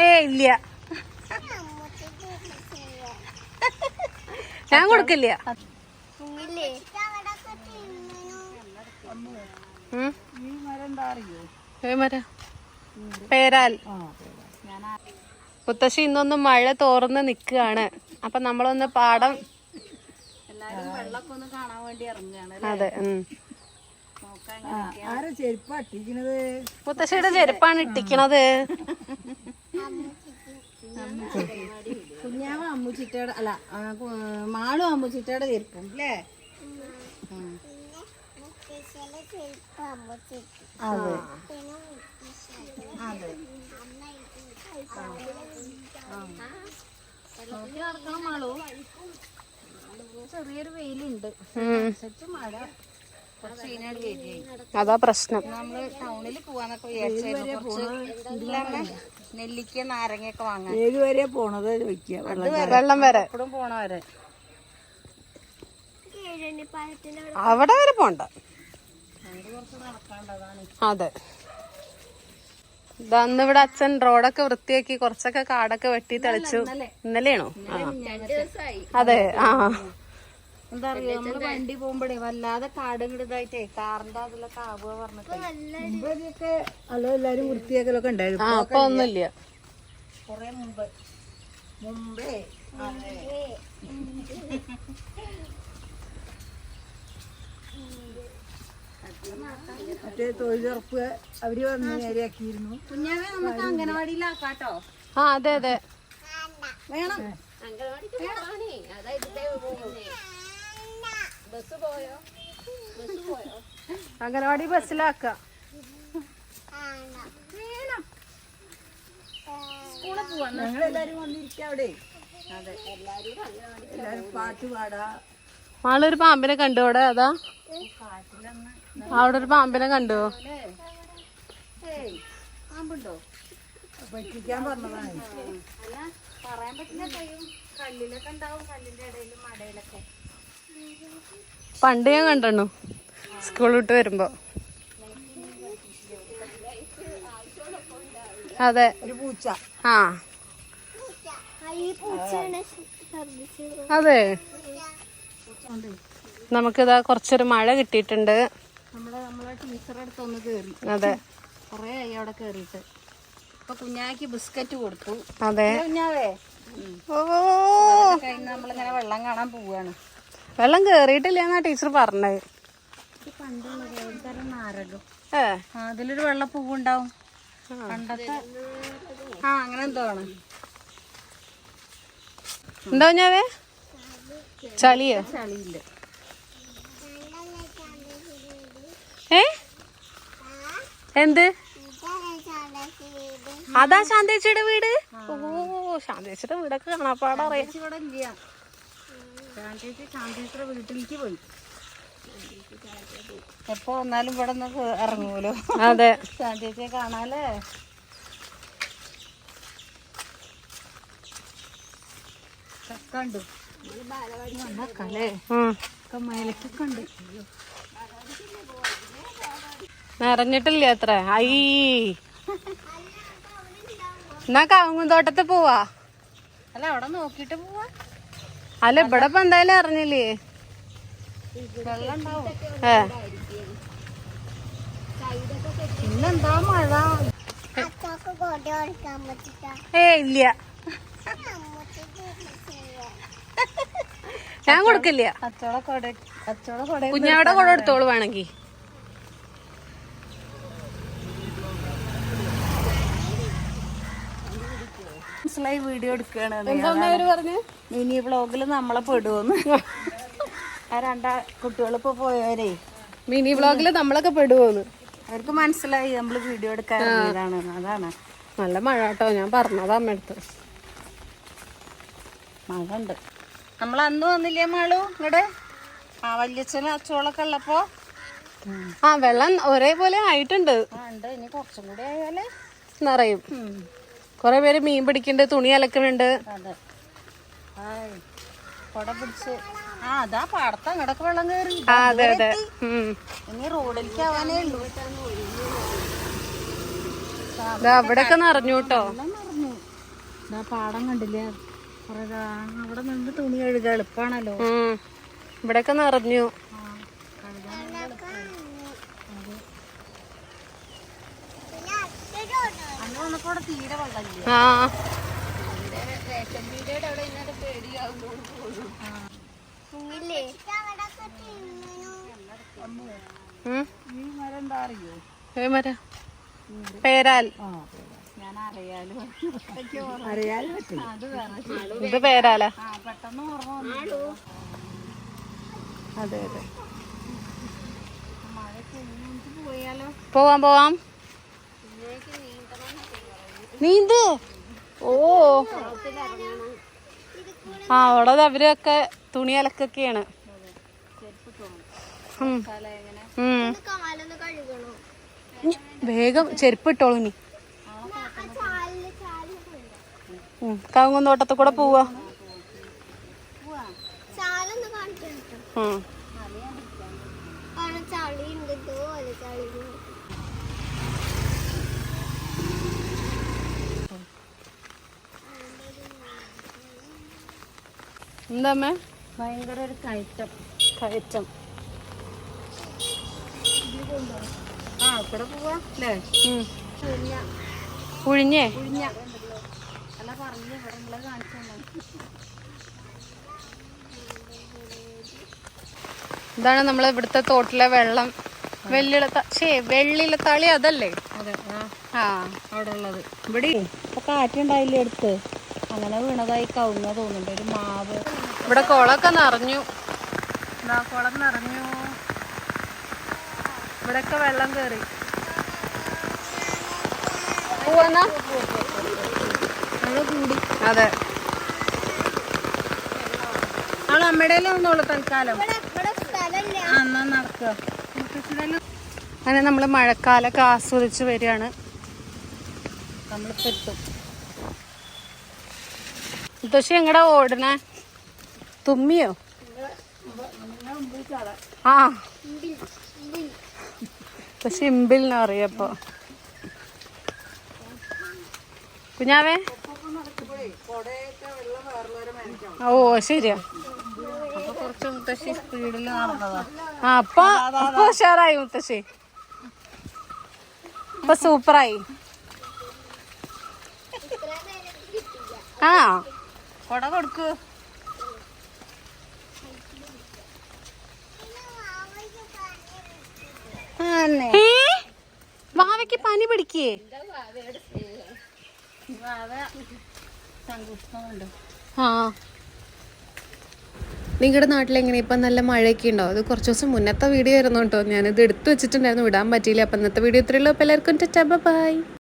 ഏ ഇല്ല. ഞാൻ കൊടുക്കില്ല. പേരാൽ. മുത്തശ്ശി ഇന്നൊന്ന് മഴ തോർന്ന് നിൽക്കുകയാണ്. അപ്പൊ നമ്മളൊന്ന് പാടം എല്ലാരും വെള്ളമൊക്കെ ഒന്ന് കാണാൻ വേണ്ടി ഇറങ്ങുകയാണ് അതെ ഉം. ആരാ ചെരുപ്പ് അട്ടിക്കണത് മുത്തശ്ശിയുടെ ചെരുപ്പാണ് ഇട്ടിക്കണത്. കുഞ്ഞാവ അമ്മുച്ചിട്ടയുടെ അല്ല മാളും അമ്മുച്ചിട്ടയുടെ ചെരുപ്പും അല്ലേ? അതെ. അതെ. ചെറിയൊരു വെയിലുണ്ട്. ശരിക്കും മഴ. അതാ പ്രശ്നം. നമ്മൾ ടൗണിൽ പോവാന്നൊക്കെ വിചാരിച്ചായിരുന്നു. നെല്ലിക്ക നാരങ്ങയൊക്കെ വാങ്ങാൻ. ഏത് വരെ പോണത് വെള്ളം വരെ. എപ്പോഴും പോണവരെ പാലത്തിന്റെ അവിടെ വരെ പോണ്ട. അതെ. ഇതന്ന് ഇവിടെ അച്ഛൻ റോഡൊക്കെ വൃത്തിയാക്കി കുറച്ചൊക്കെ കാടൊക്കെ വെട്ടി തെളിച്ചു. ഇന്നലെയാണോ? ആ. അതെ ആ. എന്താ അറിയോ നമ്മൾ വണ്ടി പോകുമ്പോഴേ വല്ലാതെ കാട് ഇതായിട്ടേ കാറിന്റെ അതിലൊക്കെ ആവുക പറഞ്ഞിട്ട്. അല്ലോ എല്ലാരും വൃത്തിയാക്കലൊക്കെ ഉണ്ടായിരുന്നു. ഒന്നുമില്ല. കൊറേ മുമ്പ്. മുമ്പേ. മറ്റേ തൊഴിലുറപ്പ് അവർ വന്ന് നേരെയാക്കിയിരുന്നു. കുഞ്ഞാവെ നമുക്ക് അംഗനവാടിയിലാക്കാട്ടോ. ആ അതെ അതെ. വേണം. അംഗനവാടി ബസ്സിലാക്ക സ്കൂളിൽ ബസ്സിലാക്കാം ആളൊരു പാമ്പിനെ കണ്ടു അവിടെ അതാ? അവിടെ ഒരു പാമ്പിനെ കണ്ടു. പാമ്പുണ്ടോ? പറ്റിക്കാൻ പറഞ്ഞതാണ്. പറയാൻ പറ്റില്ല. കല്ലിലൊക്കെ ഉണ്ടാവും കല്ലിന്റെ ഇടയിലും മടയിലൊക്കെ. പണ്ട് ഞാൻ കണ്ടു സ്കൂൾ വിട്ട് വരുമ്പോ. അതെ. ആ. അതെ. നമുക്കിതാ കുറച്ചൊരു മഴ കിട്ടിയിട്ടുണ്ട്. അതെ. കൊറേ അവിടെ കേറിയിട്ട്. ഇപ്പൊ കുഞ്ഞാക്ക് ബിസ്ക്കറ്റ് കൊടുത്തു. അതെ. കുഞ്ഞാവേ. ഓ. നമ്മളിങ്ങനെ വെള്ളം കാണാൻ പോവാണ്. വെള്ളം കേറിയിട്ടില്ല എന്നാ ടീച്ചർ പറഞ്ഞത്. അതിലൊരു വെള്ളപ്പൂവ് ഉണ്ടാവും പണ്ടത്തെ ആ അങ്ങനെ എന്തോ ആണ്. എന്താ ഞാവേ ചളിയോ? ചളിയില്ല. ഏ? എന്ത്? അതാ ശാന്തേച്ചിയുടെ വീട്? ഓ ശാന്തേച്ചിയുടെ വീടൊക്കെ കാണാപ്പാടറിയാം. ചേച്ചി വീട്ടിലേക്ക് പോയി. എപ്പോ വന്നാലും ഇവിടെ നിന്ന് ഇറങ്ങൂലോ അതെ. ശാന്തേച്ചിയെ കാണാല്ലേ? കണ്ടു. ഉണ്ട് നിറഞ്ഞിട്ടില്ല അത്ര. ഐ. എന്നാ കവുങ്ങും തോട്ടത്തിൽ പോവാ. അല്ല അവിടെ നോക്കിട്ട് പോവാ. അല്ല ഇവിടെ ഇപ്പൊ എന്തായാലും അറിഞ്ഞില്ലേ? ഏ. പിന്നെന്താ മഴ? ഇല്ല. ഞാൻ കൊടുക്കില്ല. അച്ചോടെ കൊട അച്ചോടെ കൊട കുഞ്ഞാവിടെ കൂടെ എടുത്തോളൂ വേണമെങ്കി മനസ്സിലായി വീഡിയോ എടുക്കുകയാണ് മിനി വ്ളോഗിൽ നമ്മളെ പെടുവോന്ന്. ആ രണ്ടാ കുട്ടികളിപ്പോ പോയവരേ. മിനി വ്ളോഗിൽ നമ്മളൊക്കെ പെടുവോന്ന്. അവർക്ക് മനസ്സിലായി നമ്മൾ വീഡിയോ എടുക്കാൻ അതാണ്. നല്ല മഴ കേട്ടോ. ഞാൻ പറഞ്ഞത് അമ്മയടുത്ത് മഴ ഉണ്ട് നമ്മൾ അന്ന് വന്നില്ലേ മാളു ഇങ്ങടെ? ആ വല്യച്ഛനും അച്ചോളൊക്കെ ഉള്ളപ്പോ? ആ വെള്ളം ഒരേപോലെ ആയിട്ടുണ്ട്. ഉണ്ട്. ഇനി കുറച്ചും കൂടി ആയാലേ നിറയും. കൊറേ പേര് മീൻ പിടിക്കുന്നുണ്ട് തുണി അലക്കുന്നുണ്ട് അതെ. അവിടെയൊക്കെ നിറഞ്ഞു. കേട്ടോ പാടം കണ്ടില്ലേ? അവിടെ നിന്ന് തുണി കഴുകുക എളുപ്പാണല്ലോ. ഇവിടൊക്കെ നിറഞ്ഞു പിന്നെ അച്ഛനോട് അന്ന് വന്നപ്പോ അവിടെ തീരെ വെള്ളമില്ല ആ ഇല്ലേ അവിടൊക്കെ തിന്നു ഉം. ഈ മരം എന്താ അറിയോ ഏ മര പേരാൽ. ഇത് പേരാലാ? ആ അതെ പോവാം പോവാം. നീന്ത്. ഓ. ആ അവിടെ അവരൊക്കെ തുണി അലക്കൊക്കെയാണ്. വേഗം ചെരുപ്പിട്ടോളൂ നീ. കവുങ്ങുന്തോട്ടത്തിൽ കൂടെ പോവാ. ഉം. എന്താ അമ്മേ ഭയങ്കര ഒരു കയറ്റം. കയറ്റം. ആ ഇവിടെ പോവാ. അല്ലേ പുഴിഞ്ഞേ. കുഴിഞ്ഞ അല്ല പറഞ്ഞു ഇവിടെ നമ്മളെ കാണിച്ചു ഇതാണ് നമ്മളെ ഇവിടുത്തെ തോട്ടിലെ വെള്ളം. വെള്ളിലത്ത ശേ വെള്ളിലത്താളി അതല്ലേ? അതെ ആ. ആ. അവിടെ ഉള്ളത്. ഇവിടെ ഇപ്പൊ കാറ്റുണ്ടായില്ലേ അടുത്ത്? അങ്ങനെ വീണതായി കവുങ്ങ തോന്നുന്നുണ്ട്. ഒരു മാവ്. ഇവിടെ കുളമൊക്കെ നിറഞ്ഞു. എന്താ കുളം നിറഞ്ഞു. ഇവിടെയൊക്കെ വെള്ളം കയറി കൂടി. അതെ. അവൾ അമ്മയുടെ ഒന്നുള്ളൂ തൽക്കാലം. എന്നാ നടക്കുക അങ്ങനെ നമ്മൾ മഴക്കാലൊക്കെ ആസ്വദിച്ച് വരികയാണ്. നമ്മളിപ്പോ എത്തും. മുത്തശ്ശി എങ്ങടാ ഓടണേ തുമ്മിയോ? ആ. ഇമ്പിൽ എന്ന് പറയപ്പോ കുഞ്ഞാവേ? ഓ ശരിയാ. കുറച്ച് അപ്പൊ അപ്പൊ ഉഷാറായി മുത്തശ്ശി. അപ്പൊ സൂപ്പറായി. ആ. കൊട കൊടുക്കൂ? വാവയ്ക്ക് പനി പിടിക്കേ? ആ. നിങ്ങളുടെ നാട്ടിൽ എങ്ങനെ ഇപ്പം നല്ല മഴയൊക്കെ ഉണ്ടോ? അത് കുറച്ചു ദിവസം മുന്നത്തെ വീഡിയോ ആയിരുന്നു കേട്ടോ. ഞാനിത് എടുത്തു വെച്ചിട്ടുണ്ടായിരുന്നു. വിടാൻ പറ്റിയില്ല. അപ്പൊ ഇന്നത്തെ വീഡിയോ ഇത്രയുള്ളൂ അപ്പോൾ എല്ലാവർക്കും ബൈ.